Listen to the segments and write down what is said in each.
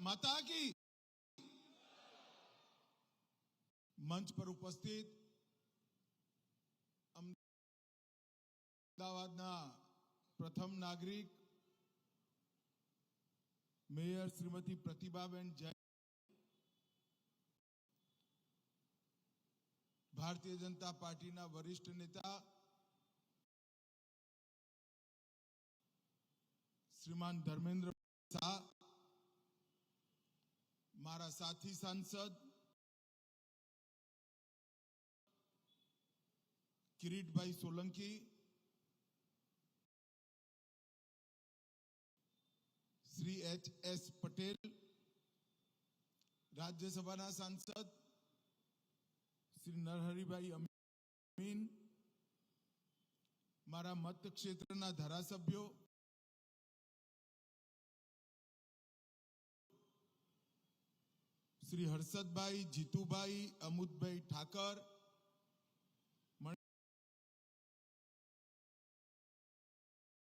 માતા કી મંચ પર ઉપસ્થિત અમદાવાદના પ્રથમ નાગરિક મેયર શ્રીમતી પ્રતિભાબેન જૈન ભારતીય જનતા પાર્ટીના વરિષ્ઠ નેતા શ્રીમાન ધર્મેન્દ્ર શાહ મારા સાથી સાંસદ, કિરીટભાઈ સોલંકી, શ્રી એચ એસ પટેલ, રાજ્યસભાના સાંસદ, શ્રી નરહરિભાઈ અમીન, મારા મત ક્ષેત્રના ધારાસભ્યો શ્રી હર્ષદભાઈ, જીતુભાઈ અમુદભાઈ ઠાકર,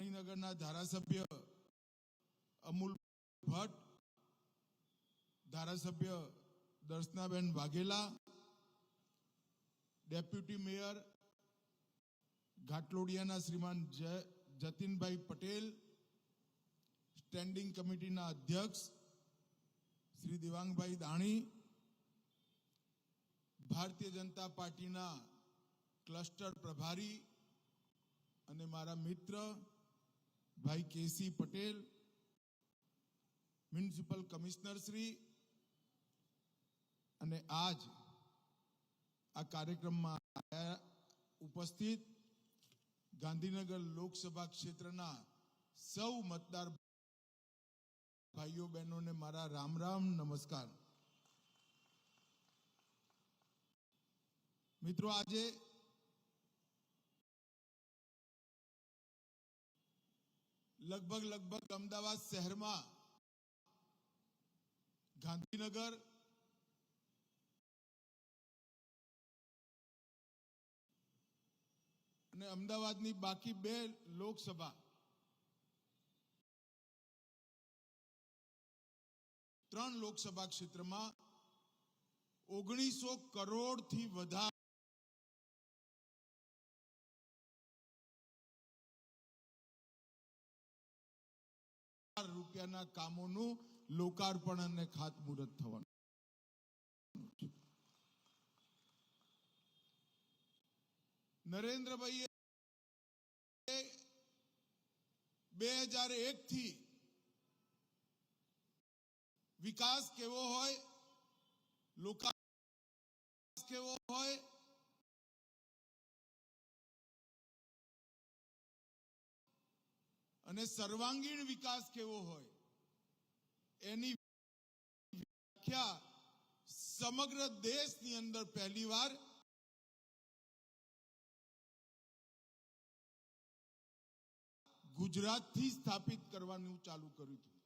મણિનગરના ધારાસભ્ય અમૂલ ભટ્ટ, ધારાસભ્ય દર્શનાબેન વાઘેલા, ડેપ્યુટી મેયર ઘાટલોડિયાના શ્રીમાન જતીનભાઈ પટેલ, સ્ટેન્ડિંગ કમિટીના અધ્યક્ષ શ્રી દેવાંગભાઈ દાણી ભારતીય જનતા પાર્ટીના ક્લસ્ટર પ્રભારી અને મારા મિત્ર ભાઈ K C Patel, municipal commissioner Shri અને આજ આ કાર્યક્રમમાં ઉપસ્થિત ગાંધીનગર લોકસભા ક્ષેત્રના સૌ મતદાર ભાઈઓ, બહેનોને મારા રામ રામ નમસ્કાર. મિત્રો, આજે લગભગ લગભગ અમદાવાદ શહેરમાં ગાંધીનગર અને અમદાવાદની બાકી બે લોકસભા ત્રણ લોકસભા ક્ષેત્રમાં ઓગણીસો કરોડથી વધારે રૂપિયાના કામોનું લોકાર્પણ અને ખાતમુહૂર્ત થવાનું. નરેન્દ્રભાઈ બે હજાર એક થી વિકાસ કેવો હોય? લોકાર્પણ કેવો હોય? અને સર્વાંગીણ વિકાસ કેવો હોય? એની વ્યાખ્યા સમગ્ર દેશની અંદર પહેલીવાર ગુજરાતથી સ્થાપિત કરવાનું ચાલુ કર્યું હતું.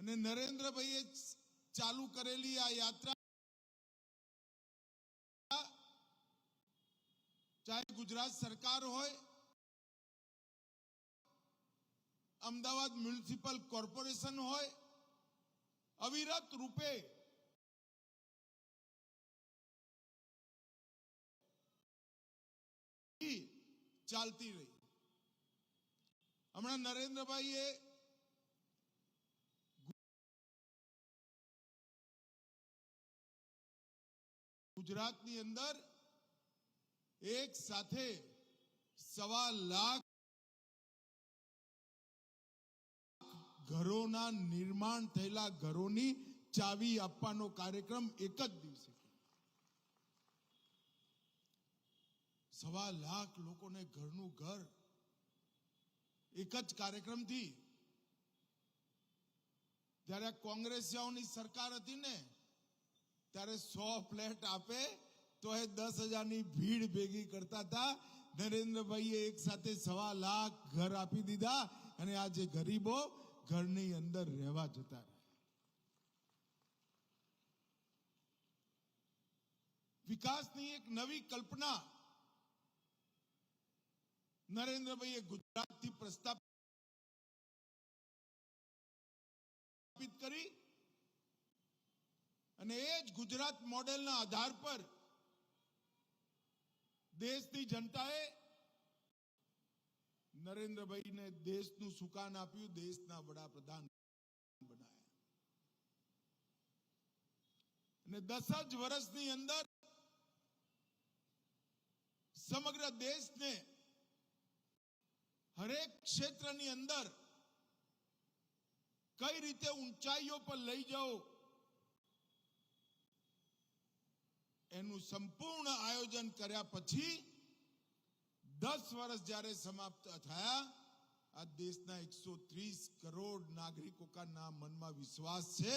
અને નરેન્દ્રભાઈએ ચાલુ કરેલી આ યાત્રા ચાહે ગુજરાત સરકાર હોય, અમદાવાદ મ્યુનિસિપલ કોર્પોરેશન હોય, અવિરત રૂપે ચાલતી રહી. હમણાં નરેન્દ્રભાઈએ ગુજરાતની અંદર એક સાથે સવા લાખ ઘરોના નિર્માણ થયેલા ઘરોની ચાવી આપવાનો કાર્યક્રમ એક જ દિવસે સવા લાખ લોકોને ઘરનું ઘર એક જ કાર્યક્રમથી. જ્યારે કોંગ્રેસિયાઓની સરકાર હતી ને ત્યારે સો ફ્લેટ આપે તો એ દસ હજારની ભીડ ભેગી કરતા હતા નરેન્દ્રભાઈએ એક સાથે સવા લાખ ઘર આપી દીધા અને આજે ગરીબો ઘરની અંદર રહેવા જતા રહ્યા વિકાસની એક નવી કલ્પના નરેન્દ્રભાઈએ ગુજરાતથી પ્રસ્થાપિત કરી અને એ જ ગુજરાત મોડેલના આધાર પર દેશની જનતાએ નરેન્દ્રભાઈને દેશનું સુકાન આપ્યું, દેશના વડાપ્રધાન બનાયા. અને દસ જ વર્ષની અંદર સમગ્ર દેશને હરેક ક્ષેત્રની અંદર કઈ રીતે ઊંચાઈઓ પર લઈ જાઓ એનું સંપૂર્ણ આયોજન કર્યા પછી દસ વર્ષ જ્યારે સમાપ્ત થયા, આ દેશના એકસો ત્રીસ કરોડ નાગરિકો કા ના મનમાં વિશ્વાસ છે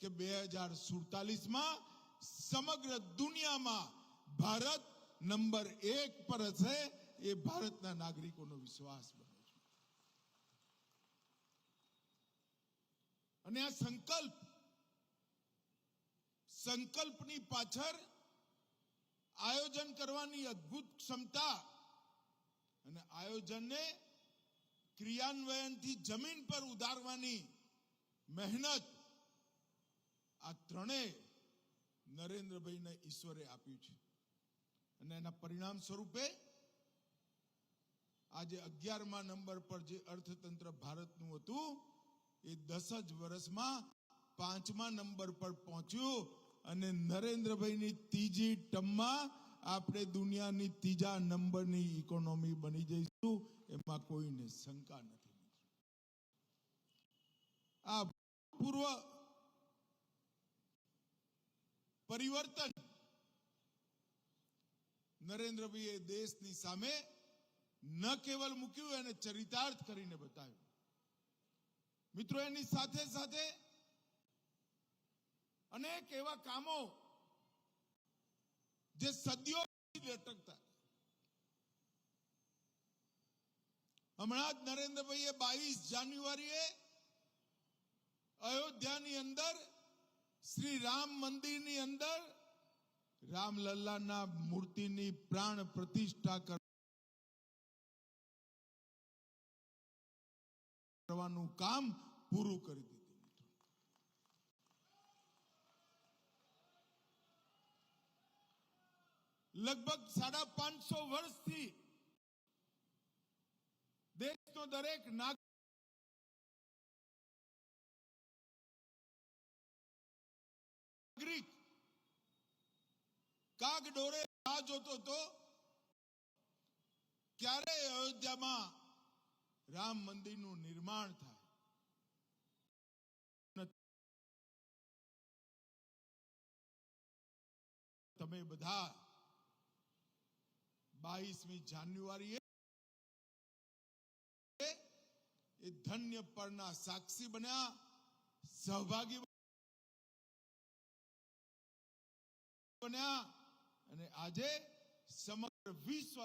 કે બે હજાર સુડતાલીસમાં સમગ્ર દુનિયામાં ભારત નંબર એક પર હશે, એ ભારતના નાગરિકોનો વિશ્વાસ બને છે. અને આ સંકલ્પ, સંકલ્પની પાછળ આયોજન કરવાની અદ્ભુત ક્ષમતા અને આયોજનને ક્રિયાન્વયનથી જમીન પર ઉતારવાની મહેનત આ ત્રણેય નરેન્દ્રભાઈને ઈશ્વરે આપ્યું છે. અને એના પરિણામ સ્વરૂપે આજે અગિયારમા નંબર પર જે અર્થતંત્ર ભારતનું હતું, એ દસ જ વર્ષમાં પાંચમા નંબર પર પહોંચ્યું. અને નરેન્દ્રભાઈની ત્રીજી ટમમાં આપણે દુનિયાની ત્રીજા નંબરની ઇકોનોમી બની જઈશું. એમાં કોઈને શંકા નથી. આ પૂર્વ પરિવર્તન નરેન્દ્રભાઈએ દેશની સામે ન કેવલ મૂક્યું, એને ચરિતાર્થ કરીને બતાવ્યું. મિત્રો, એની સાથે સાથે અનેક એવા કામો જે સદીઓ લટકતા હમણાં જ નરેન્દ્રભાઈએ બાવીસ જાન્યુઆરીએ અયોધ્યાની અંદર, શ્રી રામ મંદિરની અંદર રામલલ્લાના મૂર્તિની પ્રાણ પ્રતિષ્ઠા કરવાનું કામ પૂરું કરી દીધું. લગભગ સાડા પાંચસો વર્ષથી દેશનો દરેક નાગરિક કાગ ડોરે રાહ જોતો હતો, ક્યારે અયોધ્યામાં રામ મંદિરનું નિર્માણ થાય? તમે બધા બાવીસમી જાન્યુઆરીએ એ ધન્ય પરના સાક્ષી બન્યા સહભાગી બન્યા અને આજે સમગ્ર વિશ્વ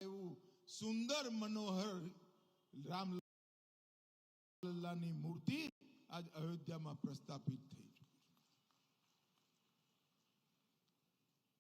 એવું સુંદર મનોહર રામ લલ્લાની મૂર્તિ આજ અયોધ્યામાં પ્રસ્થાપિત થઈ